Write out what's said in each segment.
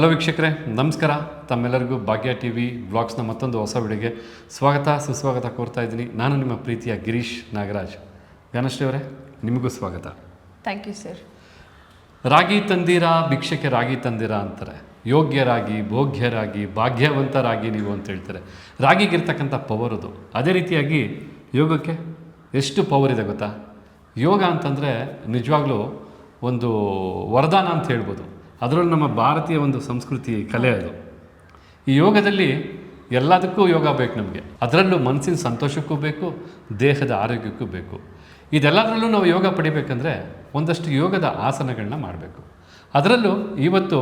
Hello ವೀಕ್ಷಕರೇ ನಮಸ್ಕಾರ. ತಮ್ಮೆಲ್ಲರಿಗೂ ಭಾಗ್ಯ ಟಿ ವಿ ಬ್ಲಾಗ್ಸ್ನ ಮತ್ತೊಂದು ಹೊಸ ವಿಡಿಯೋಗೆ ಸ್ವಾಗತ ಸುಸ್ವಾಗತ ಕೋರ್ತಾ ಇದ್ದೀನಿ. ನಾನು ನಿಮ್ಮ ಪ್ರೀತಿಯ ಗಿರೀಶ್ ನಾಗರಾಜ್. ಗಾನಶ್ರೀ ಅವರೇ ನಿಮಗೂ ಸ್ವಾಗತ. ಥ್ಯಾಂಕ್ ಯು ಸರ್ ರಾಗಿ ತಂದಿರಾ ಭಿಕ್ಷಕ್ಕೆ ರಾಗಿ ತಂದಿರಾ ಅಂತಾರೆ. ಯೋಗ್ಯರಾಗಿ ಭೋಗ್ಯರಾಗಿ ಭಾಗ್ಯವಂತರಾಗಿ ನೀವು ಅಂತ ಹೇಳ್ತಾರೆ. ರಾಗಿಗಿರ್ತಕ್ಕಂಥ ಪವರ್ ಅದು. ಅದೇ ರೀತಿಯಾಗಿ ಯೋಗಕ್ಕೆ ಎಷ್ಟು ಪವರ್ ಇದೆ ಗೊತ್ತಾ? ಯೋಗ ಅಂತಂದರೆ ನಿಜವಾಗ್ಲೂ ಒಂದು ವರದಾನ ಅಂತ ಹೇಳ್ಬೋದು. ಅದರಲ್ಲೂ ನಮ್ಮ ಭಾರತೀಯ ಒಂದು ಸಂಸ್ಕೃತಿ, ಕಲೆ ಅದು. ಈ ಯೋಗದಲ್ಲಿ ಎಲ್ಲದಕ್ಕೂ ಯೋಗ ಬೇಕು ನಮಗೆ. ಅದರಲ್ಲೂ ಮನಸ್ಸಿನ ಸಂತೋಷಕ್ಕೂ ಬೇಕು, ದೇಹದ ಆರೋಗ್ಯಕ್ಕೂ ಬೇಕು. ಇದೆಲ್ಲದರಲ್ಲೂ ನಾವು ಯೋಗ ಪಡಿಬೇಕಂದ್ರೆ ಒಂದಷ್ಟು ಯೋಗದ ಆಸನಗಳನ್ನ ಮಾಡಬೇಕು. ಅದರಲ್ಲೂ ಇವತ್ತು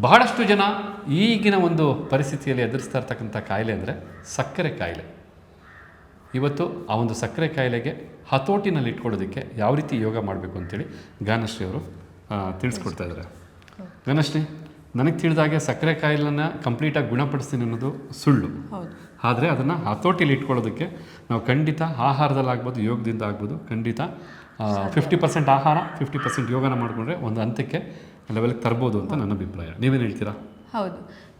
ಬಹಳಷ್ಟು ಜನ ಈಗಿನ ಒಂದು ಪರಿಸ್ಥಿತಿಯಲ್ಲಿ ಎದುರಿಸ್ತಾ ಇರ್ತಕ್ಕಂಥ ಕಾಯಿಲೆ ಅಂದರೆ ಸಕ್ಕರೆ ಕಾಯಿಲೆ. ಇವತ್ತು ಆ ಒಂದು ಸಕ್ಕರೆ ಕಾಯಿಲೆಗೆ ಹತೋಟಿನಲ್ಲಿ ಇಟ್ಕೊಳ್ಳೋದಕ್ಕೆ ಯಾವ ರೀತಿ ಯೋಗ ಮಾಡಬೇಕು ಅಂತೇಳಿ ಗಾನಶ್ರೀ ಅವರು ತಿಳಿಸ್ಕೊಡ್ತಾ ಇದ್ದಾರೆ. ಗಾನಶ್ರೀ ನನಗೆ ತಿಳಿದಾಗೆ ಸಕ್ಕರೆ ಕಾಯಿಲೆನ ಕಂಪ್ಲೀಟಾಗಿ ಗುಣಪಡಿಸ್ತೀನಿ ಅನ್ನೋದು ಸುಳ್ಳು. ಹೌದು. ಆದರೆ ಅದನ್ನು ಹತೋಟಿಲಿ ಇಟ್ಕೊಳ್ಳೋದಕ್ಕೆ ನಾವು ಖಂಡಿತ ಆಹಾರದಲ್ಲಿ ಆಗ್ಬೋದು ಯೋಗದಿಂದ ಆಗ್ಬೋದು ಖಂಡಿತ ಫಿಫ್ಟಿ ಪರ್ಸೆಂಟ್ ಆಹಾರ ಫಿಫ್ಟಿ ಪರ್ಸೆಂಟ್ ಯೋಗನ ಮಾಡಿಕೊಂಡ್ರೆ ಒಂದು ಹಂತಕ್ಕೆ ಲೆವೆಲ್ಗೆ ತರ್ಬೋದು ಅಂತ ನನ್ನ ಅಭಿಪ್ರಾಯ. ನೀವೇನು ಹೇಳ್ತೀರಾ? ಹೌದು.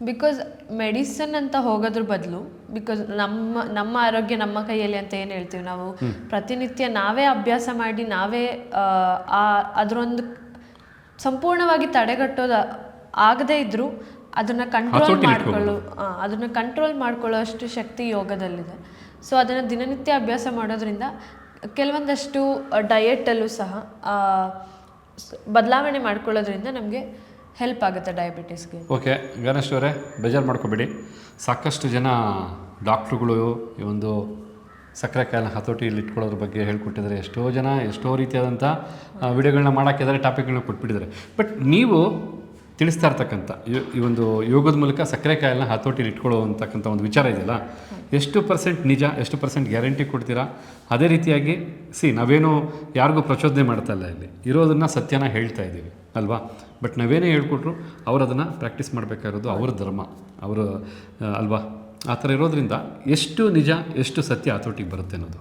ಬಿಕಾಸ್ ಮೆಡಿಸನ್ ಅಂತ ಹೋಗೋದ್ರ ಬದಲು ಬಿಕಾಸ್ ನಮ್ಮ ನಮ್ಮ ಆರೋಗ್ಯ ನಮ್ಮ ಕೈಯಲ್ಲಿ ಅಂತ ಏನು ಹೇಳ್ತೀವಿ ನಾವು ಪ್ರತಿನಿತ್ಯ ನಾವೇ ಅಭ್ಯಾಸ ಮಾಡಿ ನಾವೇ ಅದರೊಂದು ಸಂಪೂರ್ಣವಾಗಿ ತಡೆಗಟ್ಟೋದು ಆಗದೇ ಇದ್ರೂ ಅದನ್ನ ಕಂಟ್ರೋಲ್ ಮಾಡ್ಕೊಳ್ಳೋ ಅದನ್ನ ಕಂಟ್ರೋಲ್ ಮಾಡ್ಕೊಳ್ಳೋ ಅಷ್ಟು ಶಕ್ತಿ ಯೋಗದಲ್ಲಿದೆ. ಸೊ ಅದನ್ನು ದಿನನಿತ್ಯ ಅಭ್ಯಾಸ ಮಾಡೋದ್ರಿಂದ ಕೆಲವೊಂದಷ್ಟು ಡಯೆಟಲ್ಲೂ ಸಹ ಬದಲಾವಣೆ ಮಾಡ್ಕೊಳ್ಳೋದ್ರಿಂದ ನಮಗೆ ಹೆಲ್ಪ್ ಆಗುತ್ತೆ ಡಯಾಬಿಟೀಸ್ಗೆ ಓಕೆ ಗಣೇಶ್ ಅವರೇ ಬೇಜಾರು ಮಾಡ್ಕೋಬೇಡಿ. ಸಾಕಷ್ಟು ಜನ ಡಾಕ್ಟ್ರುಗಳು ಈ ಒಂದು ಸಕ್ಕರೆ ಕಾಯಿಲೆ ಹತೋಟಿಯಲ್ಲಿ ಇಟ್ಕೊಳ್ಳೋದ್ರ ಬಗ್ಗೆ ಹೇಳ್ಕೊಟ್ಟಿದ್ದಾರೆ. ಎಷ್ಟೋ ಜನ, ಎಷ್ಟೋ ರೀತಿಯಾದಂಥ ವಿಡಿಯೋಗಳನ್ನ ಮಾಡೋಕ್ಕಿದ್ದಾರೆ ಟಾಪಿಕ್ಗಳನ್ನ ಕೊಟ್ಬಿಟ್ಟಿದ್ದಾರೆ. ಬಟ್ ನೀವು ತಿಳಿಸ್ತಾ ಇರ್ತಕ್ಕಂಥ ಈ ಒಂದು ಯೋಗದ ಮೂಲಕ ಸಕ್ಕರೆ ಕಾಯಿಲೆನ ಹತೋಟಿಯಲ್ಲಿ ಇಟ್ಕೊಳ್ಳೋ ಅಂತಕ್ಕಂಥ ಒಂದು ವಿಚಾರ ಇದೆಯಲ್ಲ, ಎಷ್ಟು ಪರ್ಸೆಂಟ್ ನಿಜ, ಎಷ್ಟು ಪರ್ಸೆಂಟ್ ಗ್ಯಾರಂಟಿ ಕೊಡ್ತೀರಾ? ಅದೇ ರೀತಿಯಾಗಿ, ಸಿ, ನಾವೇನು ಯಾರಿಗೂ ಪ್ರಚೋದನೆ ಮಾಡ್ತಾ ಇಲ್ಲ ಇಲ್ಲಿ. ಇರೋದನ್ನು ಸತ್ಯನ ಹೇಳ್ತಾ ಇದ್ದೀವಿ, ಅಲ್ವಾ? ಬಟ್ ನಾವೇನೇ ಹೇಳ್ಕೊಟ್ರು ಅವರು ಅದನ್ನು ಪ್ರಾಕ್ಟೀಸ್ ಮಾಡಬೇಕಾಗಿರೋದು ಅವ್ರ ಧರ್ಮ, ಅವರು, ಅಲ್ವಾ? ಆ ಥರ ಇರೋದ್ರಿಂದ ಎಷ್ಟು ನಿಜ ಎಷ್ಟು ಸತ್ಯ ಹತೋಟಿಗೆ ಬರುತ್ತೆ ಅನ್ನೋದು?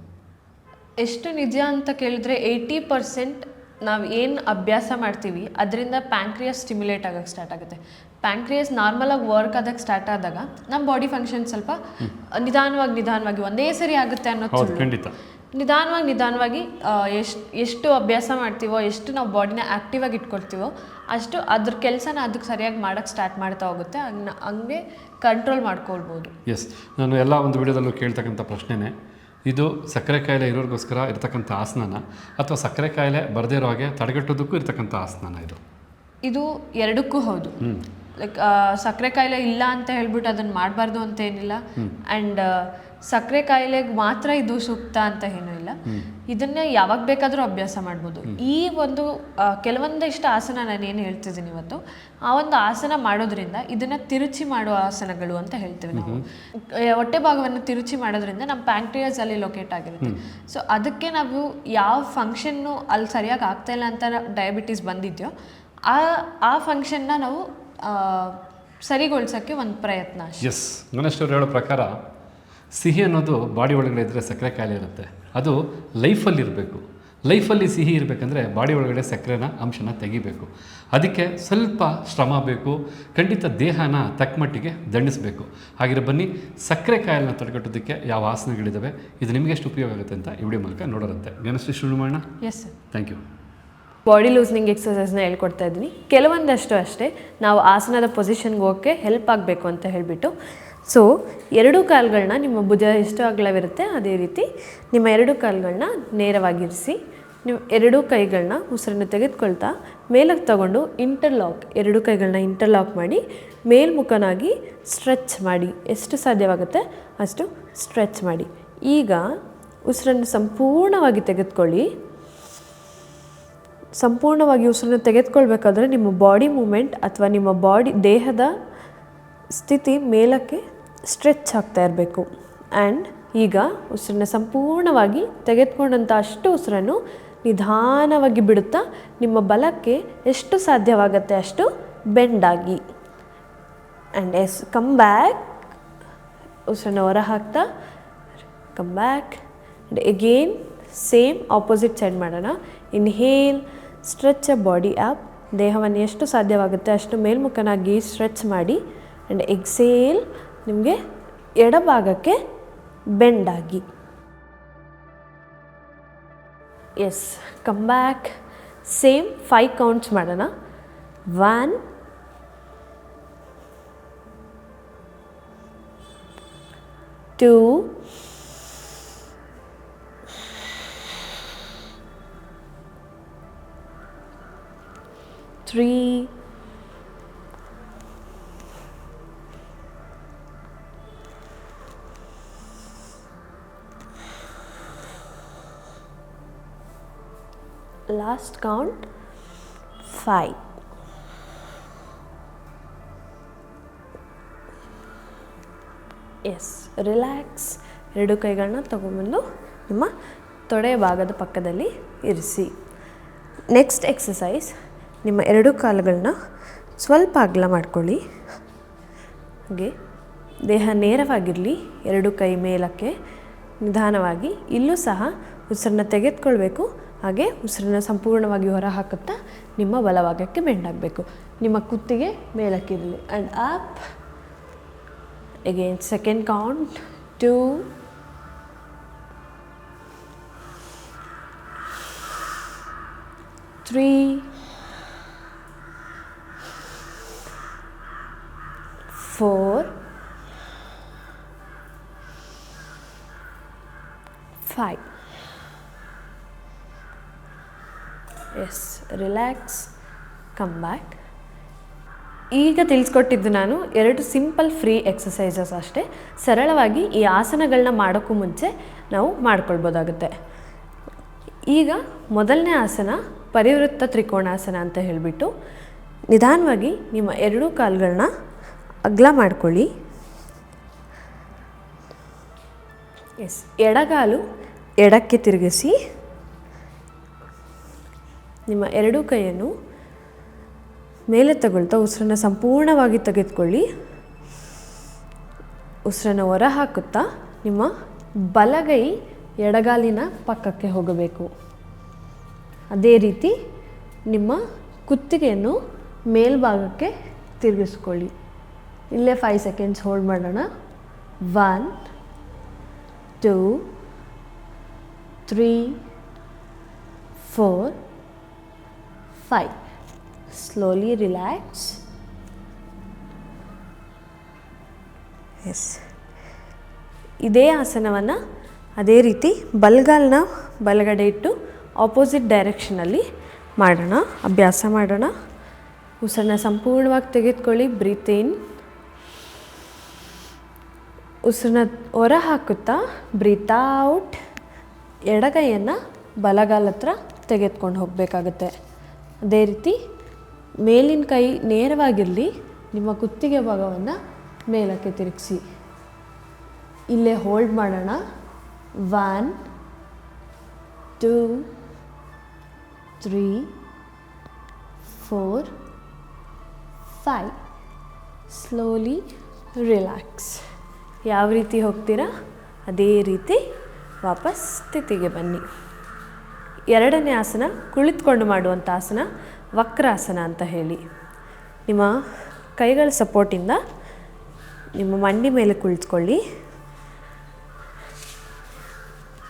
ಎಷ್ಟು ನಿಜ ಅಂತ ಕೇಳಿದ್ರೆ ಏಯ್ಟಿ ಪರ್ಸೆಂಟ್ ನಾವು ಏನು ಅಭ್ಯಾಸ ಮಾಡ್ತೀವಿ ಅದರಿಂದ ಪ್ಯಾಂಕ್ರಿಯಸ್ ಸ್ಟಿಮ್ಯುಲೇಟ್ ಆಗೋಕ್ಕೆ ಸ್ಟಾರ್ಟ್ ಆಗುತ್ತೆ. ಪ್ಯಾಂಕ್ರಿಯಸ್ ನಾರ್ಮಲಾಗಿ ವರ್ಕ್ ಆದಾಗ ಸ್ಟಾರ್ಟ್ ಆದಾಗ ನಮ್ಮ ಬಾಡಿ ಫಂಕ್ಷನ್ ಸ್ವಲ್ಪ ನಿಧಾನವಾಗಿ ನಿಧಾನವಾಗಿ ಒಂದೇ ಸರಿ ಆಗುತ್ತೆ ಅನ್ನೋದು ಖಂಡಿತ. ನಿಧಾನವಾಗಿ ನಿಧಾನವಾಗಿ ಎಷ್ಟು ಎಷ್ಟು ಅಭ್ಯಾಸ ಮಾಡ್ತೀವೋ ಎಷ್ಟು ನಾವು ಬಾಡಿನ ಆ್ಯಕ್ಟಿವಾಗಿ ಇಟ್ಕೊಳ್ತೀವೋ ಅಷ್ಟು ಅದ್ರ ಕೆಲಸನ ಅದಕ್ಕೆ ಸರಿಯಾಗಿ ಮಾಡೋಕ್ಕೆ ಸ್ಟಾರ್ಟ್ ಮಾಡ್ತಾ ಹೋಗುತ್ತೆ. ಹಂಗೆ ಹಂಗೆ ಕಂಟ್ರೋಲ್ ಮಾಡ್ಕೊಳ್ಬೋದು. ಎಸ್ ನಾನು ಎಲ್ಲ ಒಂದು ವಿಡಿಯೋದಲ್ಲೂ ಕೇಳ್ತಕ್ಕಂಥ ಪ್ರಶ್ನೆನೇ ಇದು ಸಕ್ಕರೆ ಕಾಯಿಲೆ ಇರೋರಿಗೋಸ್ಕರ ಇರ್ತಕ್ಕಂಥ ಆಸನನ ಅಥವಾ ಸಕ್ಕರೆ ಕಾಯಿಲೆ ಬರದೇ ಇರೋ ಹಾಗೆ ತಡೆಗಟ್ಟೋದಕ್ಕೂ ಇರ್ತಕ್ಕಂಥ ಆಸನನ ಇದು? ಇದು ಎರಡಕ್ಕೂ ಹೌದು. ಲೈಕ್ ಸಕ್ಕರೆ ಕಾಯಿಲೆ ಇಲ್ಲ ಅಂತ ಹೇಳ್ಬಿಟ್ಟು ಅದನ್ನ ಮಾಡಬಾರ್ದು ಅಂತ ಏನಿಲ್ಲ. ಆ್ಯಂಡ್ ಸಕ್ಕರೆ ಕಾಯಿಲೆಗೆ ಮಾತ್ರ ಇದು ಸೂಕ್ತ ಅಂತ ಏನೂ ಇಲ್ಲ. ಇದನ್ನ ಯಾವಾಗ ಬೇಕಾದರೂ ಅಭ್ಯಾಸ ಮಾಡ್ಬೋದು. ಈ ಒಂದು ಕೆಲವೊಂದಿಷ್ಟು ಆಸನ ನಾನು ಏನು ಹೇಳ್ತಿದ್ದೀನಿ ಇವತ್ತು ಆ ಒಂದು ಆಸನ ಮಾಡೋದ್ರಿಂದ ಇದನ್ನ ತಿರುಚಿ ಮಾಡುವ ಆಸನಗಳು ಅಂತ ಹೇಳ್ತೀವಿ ನಾವು. ಹೊಟ್ಟೆ ಭಾಗವನ್ನು ತಿರುಚಿ ಮಾಡೋದ್ರಿಂದ ನಮ್ಮ ಪ್ಯಾಂಕ್ರಿಯಾಸ್ ಅಲ್ಲಿ ಲೊಕೇಟ್ ಆಗಿರುತ್ತೆ. ಸೊ ಅದಕ್ಕೆ ನಾವು ಯಾವ ಫಂಕ್ಷನ್ನು ಅಲ್ಲಿ ಸರಿಯಾಗಿ ಆಗ್ತಾ ಇಲ್ಲ ಅಂತ ಡಯಾಬಿಟೀಸ್ ಬಂದಿದೆಯೋ ಆ ಆ ಫಂಕ್ಷನ್ನ ನಾವು ಸರಿಗೊಳ್ಸೋಕ್ಕೆ ಒಂದು ಪ್ರಯತ್ನ ಎಸ್ ಗಣೇಶ್ ಅವ್ರು ಹೇಳೋ ಪ್ರಕಾರ ಸಿಹಿ ಅನ್ನೋದು ಬಾಡಿ ಒಳಗಡೆ ಇದ್ದರೆ ಸಕ್ಕರೆ ಕಾಯಿಲೆ ಇರುತ್ತೆ. ಅದು ಲೈಫಲ್ಲಿ ಇರಬೇಕು. ಲೈಫಲ್ಲಿ ಸಿಹಿ ಇರಬೇಕಂದ್ರೆ ಬಾಡಿ ಒಳಗಡೆ ಸಕ್ಕರೆನ ಅಂಶನ ತೆಗಿಬೇಕು. ಅದಕ್ಕೆ ಸ್ವಲ್ಪ ಶ್ರಮ ಬೇಕು. ಖಂಡಿತ ದೇಹನ ತಕ್ಕಮಟ್ಟಿಗೆ ದಂಡಿಸಬೇಕು. ಹಾಗಿರೋ ಬನ್ನಿ ಸಕ್ಕರೆ ಕಾಯಿಲೆನ ತಡೆಗಟ್ಟೋದಕ್ಕೆ ಯಾವ ಆಸನಗಳಿದ್ದಾವೆ ಇದು ನಿಮಗೆ ಎಷ್ಟು ಉಪಯೋಗ ಆಗುತ್ತೆ ಅಂತ ಈ ವಿಡಿಯೋ ಮೂಲಕ ನೋಡೋರಂತೆ. ಗಣೇಶ್ ಶುರು ಮಾಡೋಣ yes sir thank you body loosening ಎಕ್ಸಸೈಸ್ನ ಹೇಳ್ಕೊಡ್ತಾ ಇದ್ದೀನಿ. ಕೆಲವೊಂದಷ್ಟು ಅಷ್ಟೇ ನಾವು ಆಸನದ ಪೊಸಿಷನ್ಗೆ ಹೋಗೋಕ್ಕೆ ಹೆಲ್ಪ್ ಆಗಬೇಕು ಅಂತ ಹೇಳಿಬಿಟ್ಟು. ಸೊ ಎರಡೂ ಕಾಲುಗಳನ್ನ ನಿಮ್ಮ ಭುಜ ಎಷ್ಟು ಅಗಲವಿರುತ್ತೆ ಅದೇ ರೀತಿ ನಿಮ್ಮ ಎರಡೂ ಕಾಲುಗಳನ್ನ ನೇರವಾಗಿರಿಸಿ, ನೀವು ಎರಡೂ ಕೈಗಳನ್ನ ಉಸಿರನ್ನು ತೆಗೆದುಕೊಳ್ತಾ, ಮೇಲಕ್ಕೆ ತಗೊಂಡು ಇಂಟರ್ಲಾಕ್ ಎರಡು ಕೈಗಳನ್ನ ಇಂಟರ್ಲಾಕ್ ಮಾಡಿ, ಮೇಲ್ಮುಖನಾಗಿ ಸ್ಟ್ರೆಚ್ ಮಾಡಿ. ಎಷ್ಟು ಸಾಧ್ಯವಾಗುತ್ತೆ? ಅಷ್ಟು ಸ್ಟ್ರೆಚ್ ಮಾಡಿ. ಈಗ ಉಸಿರನ್ನು ಸಂಪೂರ್ಣವಾಗಿ ತೆಗೆದುಕೊಳ್ಳಿ. ಸಂಪೂರ್ಣವಾಗಿ ಉಸಿರನ್ನು ತೆಗೆದುಕೊಳ್ಬೇಕಾದ್ರೆ ನಿಮ್ಮ ಬಾಡಿ ಮೂಮೆಂಟ್ ಅಥವಾ ನಿಮ್ಮ ಬಾಡಿ ದೇಹದ ಸ್ಥಿತಿ ಮೇಲಕ್ಕೆ ಸ್ಟ್ರೆಚ್ ಆಗ್ತಾ ಇರಬೇಕು. ಆ್ಯಂಡ್ ಈಗ ಉಸಿರನ್ನ ಸಂಪೂರ್ಣವಾಗಿ ತೆಗೆದುಕೊಂಡಂಥ ಅಷ್ಟು ಉಸಿರನ್ನು ನಿಧಾನವಾಗಿ ಬಿಡುತ್ತಾ ನಿಮ್ಮ ಬಲಕ್ಕೆ ಎಷ್ಟು ಸಾಧ್ಯವಾಗುತ್ತೆ ಅಷ್ಟು ಬೆಂಡಾಗಿ ಆ್ಯಂಡ್ ಎಸ್ ಕಮ್ ಬ್ಯಾಕ್ ಉಸಿರನ್ನ ಹೊರ ಹಾಕ್ತಾ come back and again same opposite side ಮಾಡೋಣ. Inhale stretch uh body up ದೇಹವನ್ನು ಎಷ್ಟು ಸಾಧ್ಯವಾಗುತ್ತೆ ಅಷ್ಟು ಮೇಲ್ಮುಖನಾಗಿ ಸ್ಟ್ರೆಚ್ ಮಾಡಿ ಆ್ಯಂಡ್ ಎಕ್ಸೇಲ್ ನಿಮಗೆ ಎಡಭಾಗಕ್ಕೆ ಬೆಂಡಾಗಿ yes come back same five counts ಮಾಡೋಣ. One two three, last count five. Yes relax ಎರಡು ಕೈಗಳನ್ನ ತಗೊಂಬಂದು ನಿಮ್ಮ ತೊಡೆ ಭಾಗದ ಪಕ್ಕದಲ್ಲಿ ಇರಿಸಿ. ನೆಕ್ಸ್ಟ್ ಎಕ್ಸಸೈಸ್ ನಿಮ್ಮ ಎರಡು ಕಾಲುಗಳನ್ನ ಸ್ವಲ್ಪ ಅಗಲ ಮಾಡ್ಕೊಳ್ಳಿ. ಹಾಗೆ ದೇಹ ನೇರವಾಗಿರಲಿ, ಎರಡು ಕೈ ಮೇಲಕ್ಕೆ ನಿಧಾನವಾಗಿ, ಇಲ್ಲೂ ಸಹ ಉಸಿರನ್ನ ತೆಗೆದುಕೊಳ್ಬೇಕು. ಹಾಗೆ ಉಸಿರನ್ನ ಸಂಪೂರ್ಣವಾಗಿ ಹೊರ ಹಾಕುತ್ತಾ ನಿಮ್ಮ ಬಲಭಾಗಕ್ಕೆ ಬೆಂಡಾಗಬೇಕು. ನಿಮ್ಮ ಕುತ್ತಿಗೆ ಮೇಲಕ್ಕಿರಲಿ. And up again second count two three four, five. Yes relax come back ಈಗ ತಿಳಿಸ್ಕೊಟ್ಟಿದ್ದು ನಾನು ಎರಡು ಸಿಂಪಲ್ ಫ್ರೀ ಎಕ್ಸಸೈಸಸ್ ಅಷ್ಟೇ. ಸರಳವಾಗಿ ಈ ಆಸನಗಳನ್ನ ಮಾಡೋಕ್ಕೂ ಮುಂಚೆ ನಾವು ಮಾಡ್ಕೊಳ್ಬೋದಾಗುತ್ತೆ. ಈಗ ಮೊದಲನೇ ಆಸನ ಪರಿವೃತ್ತ ತ್ರಿಕೋಣಾಸನ ಅಂತ ಹೇಳಿಬಿಟ್ಟು ನಿಧಾನವಾಗಿ ನಿಮ್ಮ ಎರಡೂ ಕಾಲುಗಳನ್ನ ಅಗಲ ಮಾಡ್ಕೊಳ್ಳಿ. ಎಸ್ ಎಡಗಾಲು ಎಡಕ್ಕೆ ತಿರುಗಿಸಿ. ನಿಮ್ಮ ಎರಡೂ ಕೈಯನ್ನು ಮೇಲೆ ತಗೊಳ್ತಾ ಉಸಿರನ್ನ ಸಂಪೂರ್ಣವಾಗಿ ತೆಗೆದುಕೊಳ್ಳಿ. ಉಸಿರನ್ನ ಹೊರ ಹಾಕುತ್ತಾ ನಿಮ್ಮ ಬಲಗೈ ಎಡಗಾಲಿನ ಪಕ್ಕಕ್ಕೆ ಹೋಗಬೇಕು. ಅದೇ ರೀತಿ ನಿಮ್ಮ ಕುತ್ತಿಗೆಯನ್ನು ಮೇಲ್ಭಾಗಕ್ಕೆ ತಿರುಗಿಸ್ಕೊಳ್ಳಿ. ಇಲ್ಲೇ ಫೈವ್ ಸೆಕೆಂಡ್ಸ್ ಹೋಲ್ಡ್ ಮಾಡೋಣ. One two three four five slowly relax yes ಇದೇ ಆಸನವನ್ನು ಅದೇ ರೀತಿ ಬಲ್ಗಾಲನ್ನ ಬಲಗಡೆ ಇಟ್ಟು ಆಪೋಸಿಟ್ ಡೈರೆಕ್ಷನಲ್ಲಿ ಮಾಡೋಣ. ಅಭ್ಯಾಸ ಮಾಡೋಣ. ಉಸಿರನ್ನ ಸಂಪೂರ್ಣವಾಗಿ ತೆಗೆದುಕೊಳ್ಳಿ. ಬ್ರೀತ್ ಇನ್ ಉಸಿರನ್ನ ಹೊರ ಹಾಕುತ್ತಾ ಬ್ರೀತ್ ಔಟ್ ಎಡಗೈಯನ್ನು ಬಲಗಾಲ ಹತ್ರ ತೆಗೆದುಕೊಂಡು ಹೋಗಬೇಕಾಗತ್ತೆ. ಅದೇ ರೀತಿ ಮೇಲಿನ ಕೈ ನೇರವಾಗಿರಲಿ, ನಿಮ್ಮ ಕುತ್ತಿಗೆ ಭಾಗವನ್ನು ಮೇಲಕ್ಕೆ ತಿರುಗಿಸಿ. ಇಲ್ಲೇ ಹೋಲ್ಡ್ ಮಾಡೋಣ. One two three four five slowly relax ಯಾವ ರೀತಿ ಹೋಗ್ತೀರಾ? ಅದೇ ರೀತಿ ವಾಪಸ್ ಸ್ಥಿತಿಗೆ ಬನ್ನಿ. ಎರಡನೇ ಆಸನ ಕುಳಿತುಕೊಂಡು ಮಾಡುವಂಥ ಆಸನ ವಕ್ರಾಸನ ಅಂತ ಹೇಳಿ. ನಿಮ್ಮ ಕೈಗಳ ಸಪೋರ್ಟಿಂದ ನಿಮ್ಮ ಮಂಡಿ ಮೇಲೆ ಕುಳಿತುಕೊಳ್ಳಿ.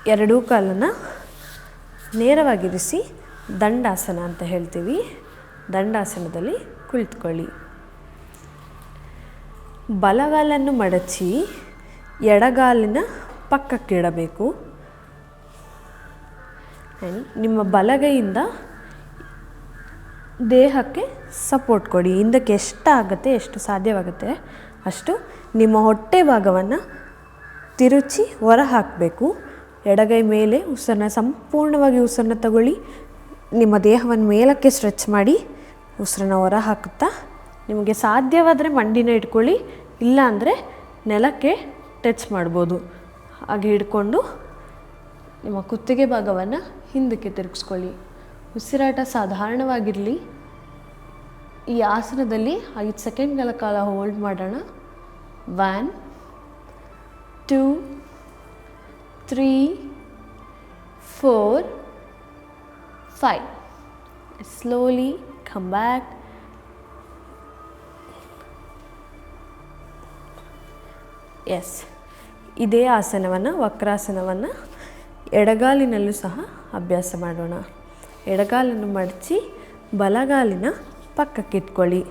ಎರಡೂ ಕಾಲನ್ನು ನೇರವಾಗಿರಿಸಿ ದಂಡಾಸನ ಅಂತ ಹೇಳ್ತೀವಿ. ದಂಡಾಸನದಲ್ಲಿ ಕುಳಿತುಕೊಳ್ಳಿ. ಬಲಗಾಲನ್ನು ಮಡಚಿ ಎಡಗಾಲಿನ ಪಕ್ಕಕ್ಕಿಡಬೇಕು ನಿಮ್ಮ ಬಲಗೈಯಿಂದ ದೇಹಕ್ಕೆ ಸಪೋರ್ಟ್ ಕೊಡಿ. ಹಿಂದಕ್ಕೆ ಎಷ್ಟಾಗುತ್ತೆ, ಎಷ್ಟು ಸಾಧ್ಯವಾಗುತ್ತೆ ಅಷ್ಟು ನಿಮ್ಮ ಹೊಟ್ಟೆ ಭಾಗವನ್ನು ತಿರುಚಿ ಹೊರ ಹಾಕಬೇಕು ಎಡಗೈ ಮೇಲೆ ಉಸಿರನ್ನ ಸಂಪೂರ್ಣವಾಗಿ ಉಸಿರನ್ನ ತಗೊಳ್ಳಿ. ನಿಮ್ಮ ದೇಹವನ್ನು ಮೇಲಕ್ಕೆ ಸ್ಟ್ರೆಚ್ ಮಾಡಿ ಉಸಿರನ್ನ ಹೊರ ಹಾಕುತ್ತಾ ನಿಮಗೆ ಸಾಧ್ಯವಾದರೆ ಮಂಡಿನ ಇಟ್ಕೊಳ್ಳಿ, ಇಲ್ಲಾಂದರೆ ನೆಲಕ್ಕೆ ಟಚ್ ಮಾಡ್ಬೋದು. ಹಾಗೆ ಹಿಡ್ಕೊಂಡು ನಿಮ್ಮ ಕುತ್ತಿಗೆ ಭಾಗವನ್ನು ಹಿಂದಕ್ಕೆ ತಿರುಗಿಸ್ಕೊಳ್ಳಿ. ಉಸಿರಾಟ ಸಾಧಾರಣವಾಗಿರಲಿ. ಈ ಆಸನದಲ್ಲಿ ಐದು ಸೆಕೆಂಡ್ಗಳ ಕಾಲ ಹೋಲ್ಡ್ ಮಾಡೋಣ. One two three four five slowly come back yes ಇದೇ ಆಸನವನ್ನು, ವಕ್ರಾಸನವನ್ನು ಎಡಗಾಲಿನಲ್ಲೂ ಸಹ ಅಭ್ಯಾಸ ಮಾಡೋಣ. ಎಡಗಾಲನ್ನು ಮಡಚಿ ಬಲಗಾಲಿನ ಪಕ್ಕಕ್ಕಿಟ್ಕೊಳ್ಳಿ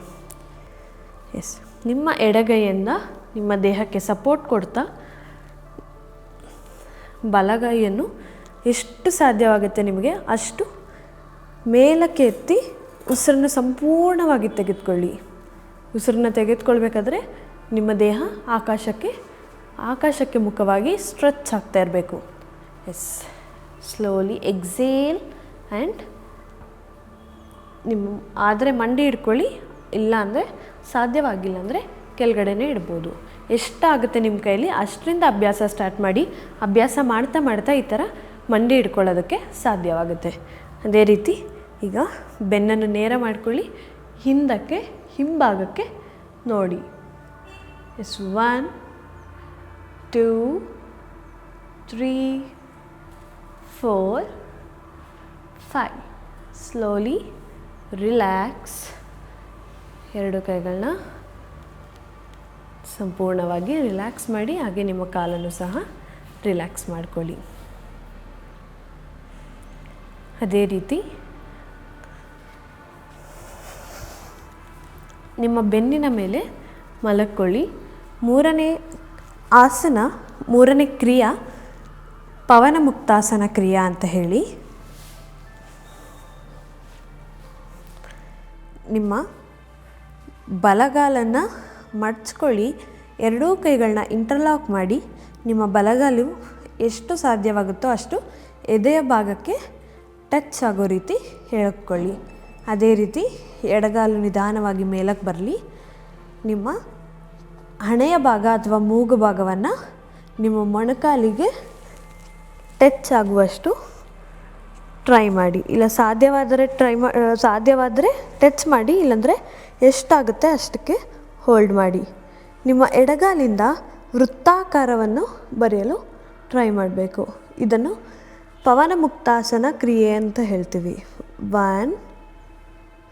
ಎಸ್ ನಿಮ್ಮ ಎಡಗೈಯಿಂದ ನಿಮ್ಮ ದೇಹಕ್ಕೆ ಸಪೋರ್ಟ್ ಕೊಡ್ತಾ ಬಲಗೈಯನ್ನು ಎಷ್ಟು ಸಾಧ್ಯವಾಗುತ್ತೆ ನಿಮಗೆ ಅಷ್ಟು ಮೇಲಕ್ಕೆ ಎತ್ತಿ ಉಸಿರನ್ನು ಸಂಪೂರ್ಣವಾಗಿ ತೆಗೆದುಕೊಳ್ಳಿ. ಉಸಿರನ್ನ ತೆಗೆದುಕೊಳ್ಬೇಕಾದ್ರೆ ನಿಮ್ಮ ದೇಹ ಆಕಾಶಕ್ಕೆ ಆಕಾಶಕ್ಕೆ ಮುಖವಾಗಿ ಸ್ಟ್ರೆಚ್ ಆಗ್ತಾ ಇರಬೇಕು. ಎಸ್ ಸ್ಲೋಲಿ ಎಕ್ಸೇಲ್ ಆ್ಯಂಡ್ ನಿಮ್ಮ ಆದರೆ ಮಂಡಿ ಇಟ್ಕೊಳ್ಳಿ ಇಲ್ಲ ಅಂದರೆ ಸಾಧ್ಯವಾಗಿಲ್ಲ ಅಂದರೆ ಕೆಳಗಡೆನೇ ಇಡ್ಬೋದು. ಎಷ್ಟಾಗುತ್ತೆ ನಿಮ್ಮ ಕೈಯಲ್ಲಿ ಅಷ್ಟರಿಂದ ಅಭ್ಯಾಸ ಸ್ಟಾರ್ಟ್ ಮಾಡಿ, ಅಭ್ಯಾಸ ಮಾಡ್ತಾ ಮಾಡ್ತಾ ಈ ಥರ ಮಂಡಿ ಹಿಡ್ಕೊಳ್ಳೋದಕ್ಕೆ ಸಾಧ್ಯವಾಗುತ್ತೆ. ಅದೇ ರೀತಿ ಈಗ ಬೆನ್ನನ್ನು ನೇರ ಮಾಡ್ಕೊಳ್ಳಿ, ಹಿಂದಕ್ಕೆ, ಹಿಂಭಾಗಕ್ಕೆ ನೋಡಿ. Yes one two three four five slowly relax ಎರಡು ಕೈಗಳನ್ನ ಸಂಪೂರ್ಣವಾಗಿ ರಿಲ್ಯಾಕ್ಸ್ ಮಾಡಿ, ಹಾಗೆ ನಿಮ್ಮ ಕಾಲನ್ನು ಸಹ ರಿಲ್ಯಾಕ್ಸ್ ಮಾಡ್ಕೊಳ್ಳಿ. ಅದೇ ರೀತಿ ನಿಮ್ಮ ಬೆನ್ನಿನ ಮೇಲೆ ಮಲಕ್ಕೊಳ್ಳಿ ಮೂರನೇ ಆಸನ, ಮೂರನೇ ಕ್ರಿಯಾ ಪವನ ಮುಕ್ತಾಸನ ಕ್ರಿಯಾ ಅಂತ ಹೇಳಿ. ನಿಮ್ಮ ಬಲಗಾಲನ್ನು ಮಡ್ಚ್ಕೊಳ್ಳಿ. ಎರಡೂ ಕೈಗಳನ್ನ ಇಂಟರ್ಲಾಕ್ ಮಾಡಿ. ನಿಮ್ಮ ಬಲಗಾಲು ಎಷ್ಟು ಸಾಧ್ಯವಾಗುತ್ತೋ ಅಷ್ಟು ಎದೆಯ ಭಾಗಕ್ಕೆ ಟಚ್ ಆಗೋ ರೀತಿ ಹೇಳ್ಕೊಳ್ಳಿ ಅದೇ ರೀತಿ ಎಡಗಾಲು ನಿಧಾನವಾಗಿ ಮೇಲಕ್ಕೆ ಬರಲಿ. ನಿಮ್ಮ ಹಣೆಯ ಭಾಗ ಅಥವಾ ಮೂಗು ಭಾಗವನ್ನು ನಿಮ್ಮ ಮೊಣಕಾಲಿಗೆ ಟಚ್ ಆಗುವಷ್ಟು ಟ್ರೈ ಮಾಡಿ. ಇಲ್ಲ, ಸಾಧ್ಯವಾದರೆ ಟ್ರೈ ಮಾ ಸಾಧ್ಯವಾದರೆ ಟಚ್ ಮಾಡಿ, ಇಲ್ಲಾಂದರೆ ಎಷ್ಟಾಗುತ್ತೆ ಅಷ್ಟಕ್ಕೆ ಹೋಲ್ಡ್ ಮಾಡಿ. ನಿಮ್ಮ ಎಡಗಾಲಿಂದ ವೃತ್ತಾಕಾರವನ್ನು ಬರೆಯಲು ಟ್ರೈ ಮಾಡಬೇಕು. ಇದನ್ನು ಪವನ ಮುಕ್ತಾಸನ ಕ್ರಿಯೆ ಅಂತ ಹೇಳ್ತೀವಿ. ಒನ್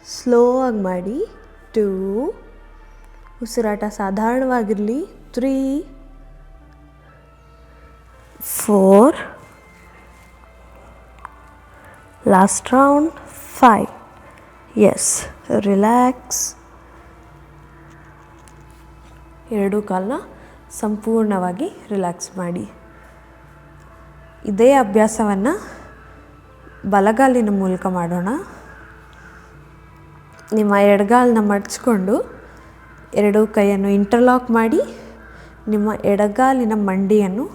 ಸ್ಲೋ ಆಗಿ ಮಾಡಿ. ಟೂ ಉಸಿರಾಟ ಸಾಧಾರಣವಾಗಿರಲಿ. Three four last round five yes relax ಎರಡೂ ಕಾಲನ್ನ ಸಂಪೂರ್ಣವಾಗಿ ರಿಲ್ಯಾಕ್ಸ್ ಮಾಡಿ. ಇದೇ ಅಭ್ಯಾಸವನ್ನು ಬಲಗಾಲಿನ ಮೂಲಕ ಮಾಡೋಣ. ನಿಮ್ಮ ಎಡಗಾಲನ್ನ ಮಡಚ್ಕೊಂಡು ಎರಡೂ ಕೈಯನ್ನು ಇಂಟರ್ಲಾಕ್ ಮಾಡಿ, ನಿಮ್ಮ ಎಡಗಾಲಿನ ಮಂಡಿಯನ್ನು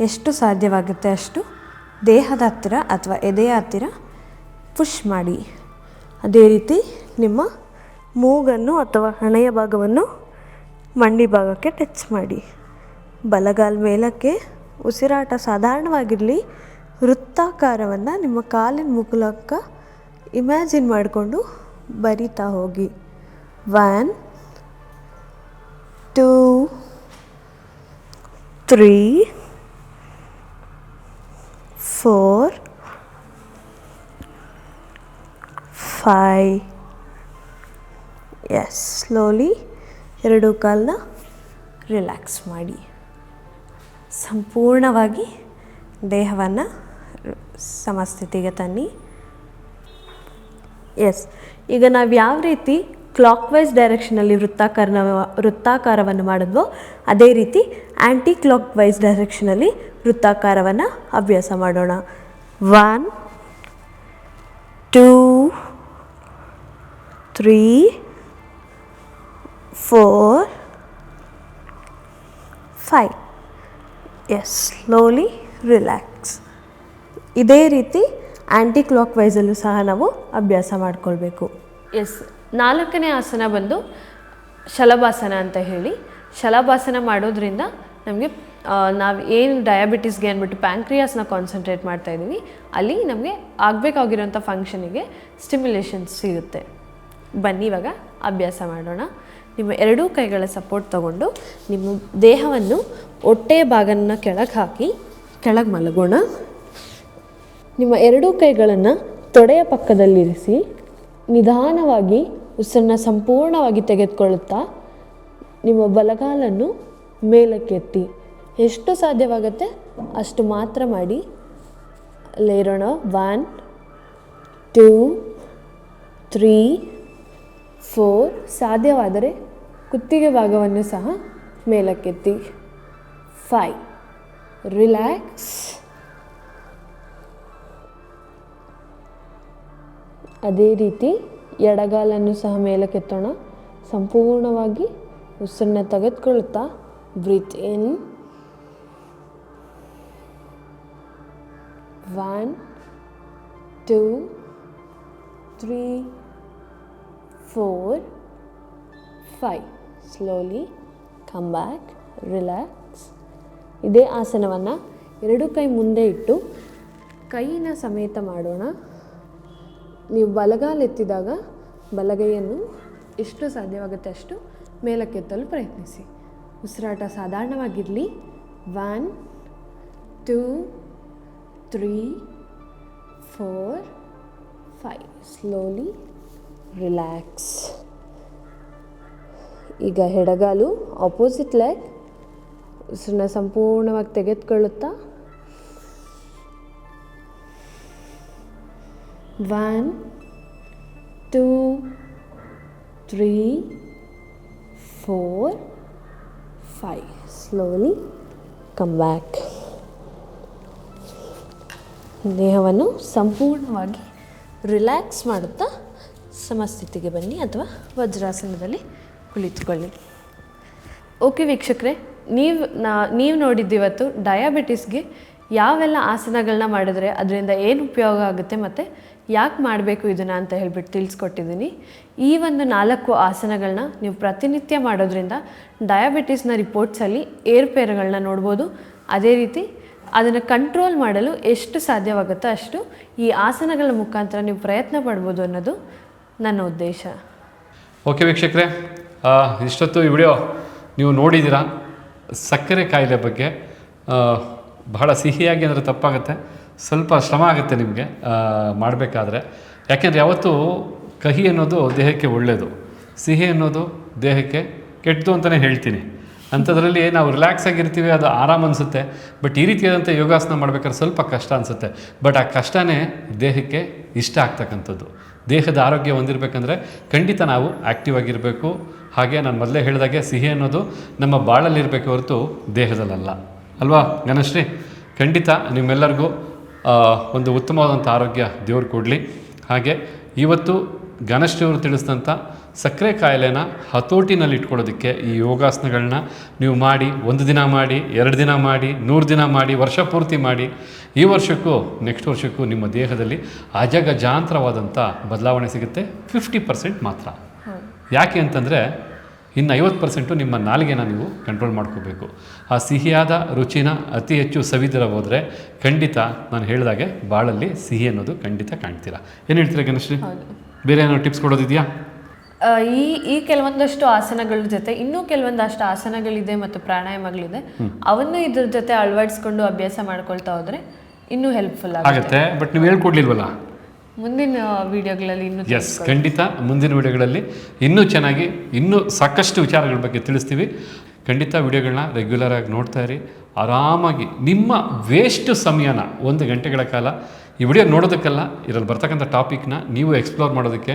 ಎಷ್ಟು ಸಾಧ್ಯವಾಗುತ್ತೆ ಅಷ್ಟು ದೇಹದ ಹತ್ತಿರ ಅಥವಾ ಎದೆಯ ಹತ್ತಿರ ಪುಷ್ ಮಾಡಿ. ಅದೇ ರೀತಿ ನಿಮ್ಮ ಮೂಗನ್ನು ಅಥವಾ ಹಣೆಯ ಭಾಗವನ್ನು ಮಂಡಿ ಭಾಗಕ್ಕೆ ಟಚ್ ಮಾಡಿ. ಬಲಗಾಲ್ ಮೇಲಕ್ಕೆ ಉಸಿರಾಟ ಸಾಧಾರಣವಾಗಿರಲಿ. ವೃತ್ತಾಕಾರವನ್ನು ನಿಮ್ಮ ಕಾಲಿನ ಮುಗುಲಕ್ಕ ಇಮ್ಯಾಜಿನ್ ಮಾಡಿಕೊಂಡು ಬರಿತಾ ಹೋಗಿ. One, two, three, four five yes slowly ಎರಡು ಕಾಲನ್ನ ರಿಲ್ಯಾಕ್ಸ್ ಮಾಡಿ. ಸಂಪೂರ್ಣವಾಗಿ ದೇಹವನ್ನು ಸಮಸ್ಥಿತಿಗೆ ತನ್ನಿ. ಎಸ್ ಈಗ ನಾವು ಯಾವ ರೀತಿ ಕ್ಲಾಕ್ ವೈಸ್ ಡೈರೆಕ್ಷನಲ್ಲಿ ವೃತ್ತಾಕಾರನ ವೃತ್ತಾಕಾರವನ್ನು ಮಾಡಿದ್ವೋ, ಅದೇ ರೀತಿ ಆ್ಯಂಟಿ ಕ್ಲಾಕ್ ವೈಸ್ ಡೈರೆಕ್ಷನಲ್ಲಿ ವೃತ್ತಾಕಾರವನ್ನು ಅಭ್ಯಾಸ ಮಾಡೋಣ. One three four five yes slowly relax ಇದೇ ರೀತಿ ಆ್ಯಂಟಿ ಕ್ಲಾಕ್ ವೈಸಲ್ಲೂ ಸಹ ನಾವು ಅಭ್ಯಾಸ ಮಾಡಿಕೊಳ್ಬೇಕು. ಎಸ್ ನಾಲ್ಕನೇ ಆಸನ ಬಂದು ಶಲಭಾಸನ ಅಂತ ಹೇಳಿ. ಶಲಭಾಸನ ಮಾಡೋದ್ರಿಂದ ನಮಗೆ ನಾವು ಏನು ಡಯಾಬಿಟಿಸ್ಗೆ ಅಂದ್ಬಿಟ್ಟು ಪ್ಯಾಂಕ್ರಿಯಾಸ್ನ ಕಾನ್ಸಂಟ್ರೇಟ್ ಮಾಡ್ತಾ ಇದ್ದೀವಿ, ಅಲ್ಲಿ ನಮಗೆ ಆಗಬೇಕಾಗಿರೋಂಥ ಫಂಕ್ಷನಿಗೆ ಸ್ಟಿಮ್ಯುಲೇಷನ್ಸ್ ಸಿಗುತ್ತೆ. ಬನ್ನಿ, ಇವಾಗ ಅಭ್ಯಾಸ ಮಾಡೋಣ. ನಿಮ್ಮ ಎರಡೂ ಕೈಗಳ ಸಪೋರ್ಟ್ ತಗೊಂಡು ನಿಮ್ಮ ದೇಹವನ್ನು ಒಟ್ಟೆಯ ಭಾಗನ ಕೆಳಗೆ ಹಾಕಿ, ಕೆಳಗೆ ಮಲಗೋಣ. ನಿಮ್ಮ ಎರಡೂ ಕೈಗಳನ್ನು ತೊಡೆಯ ಪಕ್ಕದಲ್ಲಿರಿಸಿ ನಿಧಾನವಾಗಿ ಉಸಿರನ್ನು ಸಂಪೂರ್ಣವಾಗಿ ತೆಗೆದುಕೊಳ್ಳುತ್ತಾ ನಿಮ್ಮ ಬಲಗಾಲನ್ನು ಮೇಲಕ್ಕೆತ್ತಿ ಎಷ್ಟು ಸಾಧ್ಯವಾಗುತ್ತೆ? ಅಷ್ಟು ಮಾತ್ರ ಮಾಡಿ. ಅಲ್ಲಿರೋಣ ಒನ್ ಟೂ ತ್ರೀ ಫೋರ್ ಸಾಧ್ಯವಾದರೆ ಕುತ್ತಿಗೆ ಭಾಗವನ್ನು ಸಹ ಮೇಲಕ್ಕೆತ್ತಿ. ಫೈ. ರಿಲ್ಯಾಕ್ಸ್. ಅದೇ ರೀತಿ ಎಡಗಾಲನ್ನು ಸಹ ಮೇಲಕ್ಕೆತ್ತೋಣ. ಸಂಪೂರ್ಣವಾಗಿ ಉಸಿರನ್ನ ತೆಗೆದುಕೊಳ್ತಾ breathe in. One, two, three four five slowly come back relax ಇದೇ ಆಸನವನ್ನು ಎರಡು ಕೈ ಮುಂದೆ ಇಟ್ಟು ಕೈನ ಸಮೇತ ಮಾಡೋಣ. ನೀವು ಬಲಗಾಲ ಎತ್ತಿದಾಗ ಬಲಗೈಯನ್ನು ಎಷ್ಟು ಸಾಧ್ಯವಾಗುತ್ತೆ ಅಷ್ಟು ಮೇಲಕ್ಕೆತ್ತಲು ಪ್ರಯತ್ನಿಸಿ. ಉಸಿರಾಟ ಸಾಧಾರಣವಾಗಿರಲಿ. One two three four five slowly relax ಈಗ ಹೆಡಗಾಲು ಆಪೋಸಿಟ್ ಲೆಗ್ ಉಸಿರನ್ನ ಸಂಪೂರ್ಣವಾಗಿ ತೆಗೆದುಕೊಳ್ಳುತ್ತಾ. One two three four five slowly come back ದೇಹವನ್ನು ಸಂಪೂರ್ಣವಾಗಿ ರಿಲ್ಯಾಕ್ಸ್ ಮಾಡುತ್ತಾ ಸಮಸ್ಥಿತಿಗೆ ಬನ್ನಿ ಅಥವಾ ವಜ್ರಾಸನದಲ್ಲಿ ಕುಳಿತುಕೊಳ್ಳಿ. ಓಕೆ ವೀಕ್ಷಕರೇ, ನೀವು ನಾ, ನೀವು ನೋಡಿದ್ದಿವತ್ತು ಡಯಾಬಿಟಿಸ್ಗೆ ಯಾವೆಲ್ಲ ಆಸನಗಳನ್ನ ಮಾಡಿದ್ರೆ ಅದರಿಂದ ಏನು ಉಪಯೋಗ ಆಗುತ್ತೆ ಮತ್ತು ಯಾಕೆ ಮಾಡಬೇಕು ಇದನ್ನು ಅಂತ ಹೇಳ್ಬಿಟ್ಟು ತಿಳಿಸ್ಕೊಟ್ಟಿದ್ದೀನಿ. ಈ ಒಂದು ನಾಲ್ಕು ಆಸನಗಳನ್ನ ನೀವು ಪ್ರತಿನಿತ್ಯ ಮಾಡೋದ್ರಿಂದ ಡಯಾಬಿಟಿಸ್ನ ರಿಪೋರ್ಟ್ಸಲ್ಲಿ ಏರುಪೇರುಗಳನ್ನ ನೋಡ್ಬೋದು. ಅದೇ ರೀತಿ ಅದನ್ನು ಕಂಟ್ರೋಲ್ ಮಾಡಲು ಎಷ್ಟು ಸಾಧ್ಯವಾಗುತ್ತೋ ಅಷ್ಟು ಈ ಆಸನಗಳ ಮುಖಾಂತರ ನೀವು ಪ್ರಯತ್ನ ಪಡ್ಬೋದು ಅನ್ನೋದು ನನ್ನ ಉದ್ದೇಶ. ಓಕೆ ವೀಕ್ಷಕರೇ ಇಷ್ಟೊತ್ತು ಈ ವಿಡಿಯೋ ನೀವು ನೋಡಿದ್ದೀರಾ? ಸಕ್ಕರೆ ಕಾಯಿಲೆ ಬಗ್ಗೆ ಬಹಳ ಸಿಹಿಯಾಗಿ ಅಂದರೆ ತಪ್ಪಾಗುತ್ತೆ, ಸ್ವಲ್ಪ ಶ್ರಮ ಆಗುತ್ತೆ ನಿಮಗೆ ಮಾಡಬೇಕಾದ್ರೆ. ಯಾಕೆಂದರೆ ಯಾವತ್ತೂ ಕಹಿ ಅನ್ನೋದು ದೇಹಕ್ಕೆ ಒಳ್ಳೆಯದು ಸಿಹಿ ಅನ್ನೋದು ದೇಹಕ್ಕೆ ಕೆಟ್ಟದು ಅಂತಲೇ ಹೇಳ್ತೀನಿ. ಅಂಥದ್ರಲ್ಲಿ ನಾವು ರಿಲ್ಯಾಕ್ಸ್ ಆಗಿರ್ತೀವಿ, ಅದು ಆರಾಮ್ ಅನಿಸುತ್ತೆ, ಬಟ್ ಈ ರೀತಿಯಾದಂಥ ಯೋಗಾಸನ ಮಾಡ್ಬೇಕಾದ್ರೆ ಸ್ವಲ್ಪ ಕಷ್ಟ ಅನಿಸುತ್ತೆ. ಬಟ್ ಆ ಕಷ್ಟನೇ ದೇಹಕ್ಕೆ ಇಷ್ಟ ಆಗ್ತಕ್ಕಂಥದ್ದು. ದೇಹದ ಆರೋಗ್ಯ ಹೊಂದಿರಬೇಕಂದ್ರೆ ಖಂಡಿತ ನಾವು ಆ್ಯಕ್ಟಿವ್ ಆಗಿರಬೇಕು. ಹಾಗೆ ನಾನು ಮೊದಲೇ ಹೇಳಿದಾಗೆ ಸಿಹಿ ಅನ್ನೋದು ನಮ್ಮ ಬಾಳಲ್ಲಿರಬೇಕು ಹೊರತು ದೇಹದಲ್ಲಲ್ಲ. ಅಲ್ವಾ ಗಣಶ್ರೀ ಖಂಡಿತ ನಿಮ್ಮೆಲ್ಲರಿಗೂ ಒಂದು ಉತ್ತಮವಾದಂಥ ಆರೋಗ್ಯ ದೇವ್ರು ಕೊಡಲಿ. ಹಾಗೆ ಇವತ್ತು ಗಣಶ್ರೀ ಅವರು ತಿಳಿಸಿದಂಥ ಸಕ್ಕರೆ ಕಾಯಿಲೆನ ಹತೋಟಿನಲ್ಲಿ ಇಟ್ಕೊಳ್ಳೋದಕ್ಕೆ ಈ ಯೋಗಾಸನಗಳನ್ನ ನೀವು ಮಾಡಿ ಒಂದು ದಿನ ಮಾಡಿ ಎರಡು ದಿನ ಮಾಡಿ ನೂರು ದಿನ ಮಾಡಿ ವರ್ಷ ಪೂರ್ತಿ ಮಾಡಿ ಈ ವರ್ಷಕ್ಕೂ ನೆಕ್ಸ್ಟ್ ವರ್ಷಕ್ಕೂ ನಿಮ್ಮ ದೇಹದಲ್ಲಿ ಅಜಗಜಾಂತರವಾದಂಥ ಬದಲಾವಣೆ ಸಿಗುತ್ತೆ. ಫಿಫ್ಟಿ ಪರ್ಸೆಂಟ್ ಮಾತ್ರ. ಯಾಕೆ ಅಂತಂದರೆ ಇನ್ನು ಐವತ್ತು ಪರ್ಸೆಂಟು ನಿಮ್ಮ ನಾಲಿಗೆನ ನೀವು ಕಂಟ್ರೋಲ್ ಮಾಡ್ಕೋಬೇಕು. ಆ ಸಿಹಿಯಾದ ರುಚಿನ ಅತಿ ಹೆಚ್ಚು ಸವಿದಿರ ಹೋದರೆ ಖಂಡಿತ ನಾನು ಹೇಳಿದಾಗೆ ಬಾಳಲ್ಲಿ ಸಿಹಿ ಅನ್ನೋದು ಖಂಡಿತ ಕಾಣ್ತೀರಾ. ಏನು ಹೇಳ್ತೀರಾ ಗಣಶ್ರೀ ಬೇರೆ ಏನೋ ಟಿಪ್ಸ್ ಕೊಡೋದಿದೆಯಾ? ಈ ಈ ಕೆಲವೊಂದಷ್ಟು ಆಸನಗಳ ಜೊತೆ ಇನ್ನೂ ಕೆಲವೊಂದಷ್ಟು ಆಸನಗಳಿದೆ ಮತ್ತು ಪ್ರಾಣಾಯಾಮಗಳಿದೆ ಅವನ್ನು ಇದ್ರ ಜೊತೆ ಅಳವಡಿಸ್ಕೊಂಡು ಅಭ್ಯಾಸ ಮಾಡ್ಕೊಳ್ತಾ ಹೋದ್ರೆ ಇನ್ನೂ ಹೆಲ್ಪ್ಫುಲ್ ಆಗುತ್ತೆ. ಬಟ್ ನೀವು ಹೇಳ್ಕೊಡ್ಲಿಲ್ವಲ್ಲ? ಮುಂದಿನ ವಿಡಿಯೋಗಳಲ್ಲಿ ಇನ್ನೂ ಎಸ್ ಖಂಡಿತ. ಮುಂದಿನ ವಿಡಿಯೋಗಳಲ್ಲಿ ಇನ್ನೂ ಚೆನ್ನಾಗಿ ಇನ್ನೂ ಸಾಕಷ್ಟು ವಿಚಾರಗಳ ಬಗ್ಗೆ ತಿಳಿಸ್ತೀವಿ. ಖಂಡಿತ ವಿಡಿಯೋಗಳನ್ನ ರೆಗ್ಯುಲರಾಗಿ ನೋಡ್ತಾ ಇರಿ. ಆರಾಮಾಗಿ ನಿಮ್ಮ ವೇಸ್ಟ್ ಸಮಯನ ಒಂದು ಗಂಟೆಗಳ ಕಾಲ ಈ ವಿಡಿಯೋ ನೋಡೋದಕ್ಕೆಲ್ಲ ಇದರಲ್ಲಿ ಬರ್ತಕ್ಕಂಥ ಟಾಪಿಕ್ನ ನೀವು ಎಕ್ಸ್ಪ್ಲೋರ್ ಮಾಡೋದಕ್ಕೆ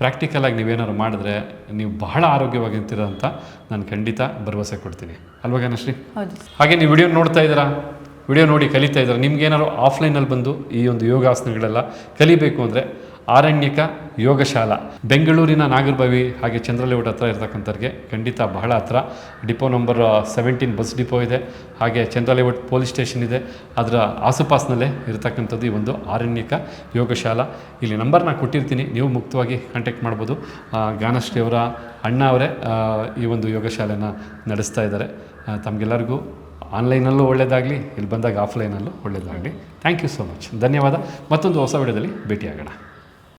ಪ್ರಾಕ್ಟಿಕಲಾಗಿ ನೀವೇನಾದ್ರು ಮಾಡಿದ್ರೆ ನೀವು ಬಹಳ ಆರೋಗ್ಯವಾಗಿರ್ತೀರ ಅಂತ ನಾನು ಖಂಡಿತ ಭರವಸೆ ಕೊಡ್ತೀನಿ. ಅಲ್ವಾ ಗಣಶ್ರೀ ಹೌದು ಹಾಗೆ ನೀವು ವಿಡಿಯೋ ನೋಡ್ತಾ ಇದ್ದೀರಾ? ವಿಡಿಯೋ ನೋಡಿ ಕಲಿತಾ ಇದ್ದಾರೆ? ನಿಮ್ಗೇನಾದ್ರು ಆಫ್ಲೈನಲ್ಲಿ ಬಂದು ಈ ಒಂದು ಯೋಗಾಸನಗಳೆಲ್ಲ ಕಲಿಬೇಕು ಅಂದರೆ ಆರಣ್ಯಕ ಯೋಗಶಾಲಾ. ಬೆಂಗಳೂರಿನ ನಾಗರಬಾವಿ ಹಾಗೆ ಚಂದ್ರಲೇಔಟ್ ಹತ್ರ ಇರತಕ್ಕಂಥವ್ರಿಗೆ ಖಂಡಿತ ಬಹಳ ಹತ್ರ. Depot number seventeen bus depot ಇದೆ. ಹಾಗೆ ಚಂದ್ರಲೇಔಟ್ ಪೊಲೀಸ್ ಸ್ಟೇಷನ್ ಇದೆ. ಅದರ ಆಸುಪಾಸಿನಲ್ಲೇ ಇರತಕ್ಕಂಥದ್ದು ಈ ಒಂದು ಆರಣ್ಯಕ ಯೋಗಶಾಲಾ. ಇಲ್ಲಿ ನಂಬರ್ ನಂಬರ್ನ ಕೊಟ್ಟಿರ್ತೀನಿ. ನೀವು ಮುಕ್ತವಾಗಿ ಕಾಂಟ್ಯಾಕ್ಟ್ ಮಾಡ್ಬೋದು. ಗಾನಶ್ರೀ ಅವರ, ಅಣ್ಣ ಅವರೇ ಈ ಒಂದು ಯೋಗಶಾಲೆನ ನಡೆಸ್ತಾ ಇದ್ದಾರೆ. ತಮಗೆಲ್ಲರಿಗೂ ಆನ್ಲೈನಲ್ಲೂ ಒಳ್ಳೆಯದಾಗಲಿ ಇಲ್ಲಿ ಬಂದಾಗ ಆಫ್ಲೈನಲ್ಲೂ ಒಳ್ಳೆಯದಾಗಲಿ ಥ್ಯಾಂಕ್ ಯು ಸೊ ಮಚ್ ಧನ್ಯವಾದ. ಮತ್ತೊಂದು ಹೊಸ ವಿಡಿಯೋದಲ್ಲಿ ಭೇಟಿಯಾಗೋಣ.